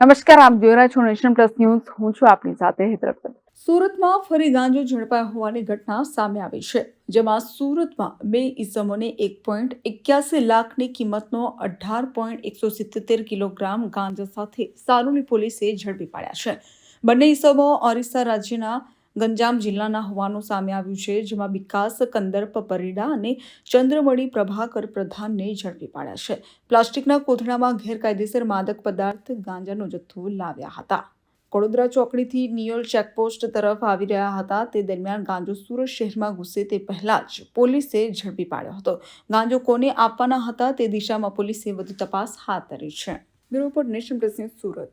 નમસ્કાર, આપ જોઈ રહ્યા છો નેશન પ્લસ ન્યૂઝ. હું છું આપની સાથે હેતરપત સુરતમાં ફરી ગાંજો ઝડપાયો હોવાની ઘટના સામે આવી છે, જેમાં સુરતમાં બે ઈસમોને એક પોઈન્ટ એક્યાસી લાખની કિંમતનો અઢાર પોઈન્ટ એકસો સિત્તેર કિલોગ્રામ ગાંજા સાથે સારોલી પોલીસે ઝડપી પાડ્યા છે. બંને ઈસમો ઓરિસ્સા રાજ્યના ગંજામ જિલ્લાના હોવાનું સામે આવ્યું છે, જેમાં વિકાસ કંદર્પ પરિડા અને ચંદ્રમણી પ્રભાકર પ્રધાનને ઝડપી પાડ્યા છે. પ્લાસ્ટિકના કોથળામાં ગેરકાયદેસર માદક પદાર્થ ગાંજાનો જથ્થો લાવ્યા હતા. વડોદરા ચોકડીથી નિયોલ ચેકપોસ્ટ તરફ આવી રહ્યા હતા. તે દરમિયાન ગાંજો સુરત શહેરમાં ઘૂસે તે પહેલા જ પોલીસે ઝડપી પાડ્યો હતો. ગાંજો કોને આપવાના હતા તે દિશામાં પોલીસે વધુ તપાસ હાથ ધરી છે. Bureau nation plus Surat.